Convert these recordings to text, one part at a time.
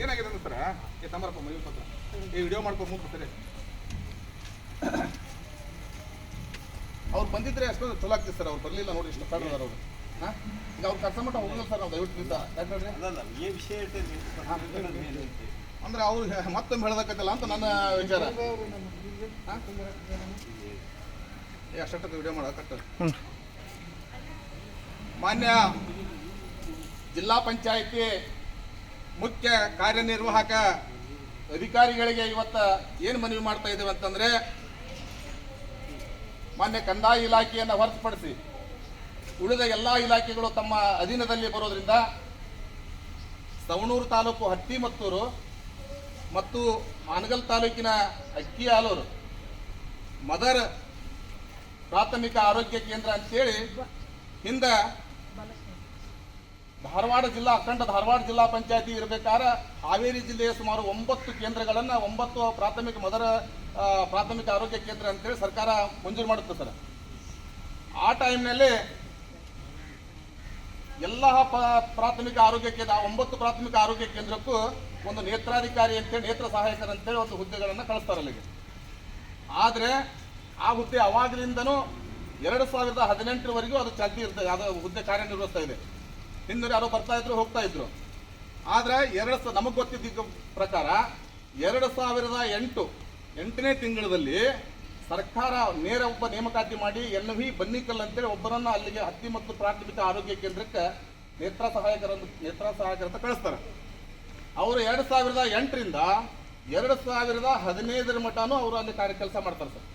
ಏನಾಗಿದೆ ಅಂದ್ರೆ ಸರ? ಏ ತಮ್ಮರಪ್ಪ ಮೈ ಪತ್ರ. ಏ ವಿಡಿಯೋ ಮಾಡ್ಕೊಂಡು ಮುಂದೆ ಬರ್ತಾರೆ ಅವ್ರು ಬಂದಿದ್ರೆ ಅಷ್ಟೊಂದು ಚಲೋ ಆಗ್ತದೆ ಸರ್ ಅವ್ರು ಬರಲಿಲ್ಲ ನೋಡಿ ಇಷ್ಟು ಕಾರಣ ಅವರು. ಹಾಂ? ಈಗ ಅವ್ರು ಕರ್ಸ ಮಟ್ಟ ಹೋಗಲ್ಲ ಸರ್ ನಾವು ದಯವಿಟ್ಟು ನಿಂತ. ಯಾಕಂದ್ರೆ ವಿಷಯ ಹೇಳ್ತೇನೆ ಅಂದ್ರೆ ಅವ್ರು ಮತ್ತೊಮ್ಮೆ ಹೇಳ್ದಕ್ಕತ್ತಲ್ಲ ಅಂತ ನನ್ನ ವಿಚಾರ. ಏ ಅಷ್ಟಕ್ಕೆ ವಿಡಿಯೋ ಮಾಡ ಕಟ್ಟ ಮಾನ್ಯ ಜಿಲ್ಲಾ ಪಂಚಾಯಿತಿ ಮುಖ್ಯ ಕಾರ್ಯನಿರ್ವಾಹಕ ಅಧಿಕಾರಿಗಳಿಗೆ ಇವತ್ತು ಏನು ಮನವಿ ಮಾಡ್ತಾ ಇದ್ದೇವೆ ಅಂತಂದರೆ, ಮಾನ್ಯ ಕಂದಾಯ ಇಲಾಖೆಯನ್ನು ಹೊರತುಪಡಿಸಿ ಉಳಿದ ಎಲ್ಲ ಇಲಾಖೆಗಳು ತಮ್ಮ ಅಧೀನದಲ್ಲಿ ಬರೋದ್ರಿಂದ ಸವಣೂರು ತಾಲೂಕು ಹಟ್ಟಿಮತ್ತೂರು ಮತ್ತು ಹಾನಗಲ್ ತಾಲೂಕಿನ ಅಕ್ಕಿ ಆಲೂರು ಮದರ್ ಪ್ರಾಥಮಿಕ ಆರೋಗ್ಯ ಕೇಂದ್ರ ಅಂತೇಳಿ ಹಿಂದೆ ಧಾರವಾಡ ಜಿಲ್ಲಾ ಅಖಂಡ ಧಾರವಾಡ ಜಿಲ್ಲಾ ಪಂಚಾಯತಿ ಇರಬೇಕಾದ್ರೆ ಹಾವೇರಿ ಜಿಲ್ಲೆಯ ಸುಮಾರು ಒಂಬತ್ತು ಕೇಂದ್ರಗಳನ್ನು, ಒಂಬತ್ತು ಪ್ರಾಥಮಿಕ ಮೊದಲ ಪ್ರಾಥಮಿಕ ಆರೋಗ್ಯ ಕೇಂದ್ರ ಅಂತೇಳಿ ಸರ್ಕಾರ ಮಂಜೂರು ಮಾಡುತ್ತೆ ಸರ್. ಆ ಟೈಮ್ನಲ್ಲಿ ಎಲ್ಲ ಪ್ರಾಥಮಿಕ ಆರೋಗ್ಯ ಕೇಂದ್ರ ಒಂಬತ್ತು ಪ್ರಾಥಮಿಕ ಆರೋಗ್ಯ ಕೇಂದ್ರಕ್ಕೂ ಒಂದು ನೇತ್ರಾಧಿಕಾರಿ ಅಂತೇಳಿ, ನೇತ್ರ ಸಹಾಯಕರು ಅಂತೇಳಿ ಒಂದು ಹುದ್ದೆಗಳನ್ನು ಕಳಿಸ್ತಾರೆ ಅಲ್ಲಿಗೆ. ಆದರೆ ಆ ಹುದ್ದೆ ಅವಾಗಲಿಂದನೂ ಎರಡು ಸಾವಿರದ ಹದಿನೆಂಟರವರೆಗೂ ಅದು ಚಾಲ್ತಿ ಇರ್ತದೆ, ಅದು ಹುದ್ದೆ ಕಾರ್ಯನಿರ್ವಹಿಸ್ತಾ ಇದೆ. ಹಿಂದೆ ಯಾರೋ ಬರ್ತಾ ಇದ್ರು, ಹೋಗ್ತಾ ಇದ್ರು. ಆದ್ರೆ ಎರಡು ಸ ನಮಗೆ ಗೊತ್ತಿದ್ದ ಪ್ರಕಾರ ಎರಡು ಸಾವಿರದ ಎಂಟು, ಎಂಟನೇ ತಿಂಗಳಲ್ಲಿ ಸರ್ಕಾರ ನೇರ ಒಬ್ಬ ನೇಮಕಾತಿ ಮಾಡಿ ಎನ್ ವಿ ಬನ್ನಿಕಲ್ ಅಂತೇಳಿ ಒಬ್ಬರನ್ನ ಅಲ್ಲಿಗೆ ಹತ್ತಿ ಮತ್ತು ಪ್ರಾಥಮಿಕ ಆರೋಗ್ಯ ಕೇಂದ್ರಕ್ಕೆ ನೇತ್ರ ಸಹಾಯಕರನ್ನು ನೇತ್ರ ಸಹಾಯಕರ ಅಂತ ಕಳಿಸ್ತಾರೆ. ಅವರು ಎರಡು ಸಾವಿರದ ಎಂಟರಿಂದ ಎರಡು ಸಾವಿರದ ಹದಿನೈದರ ಮಟನೂ ಅವರು ಅಲ್ಲಿ ಕಾರ್ಯ ಕೆಲಸ ಮಾಡ್ತಾರೆ ಸರ್.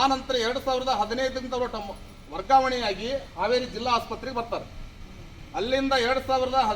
ಆ ನಂತರ ಎರಡು ಸಾವಿರದ ಹದಿನೈದರಿಂದ ಅವರು ವರ್ಗಾವಣೆಯಾಗಿ ಹಾವೇರಿ ಜಿಲ್ಲಾ ಆಸ್ಪತ್ರೆಗೆ ಬರ್ತಾರೆ. ಅಲ್ಲಿಂದ ಎರಡು ಸಾವಿರದ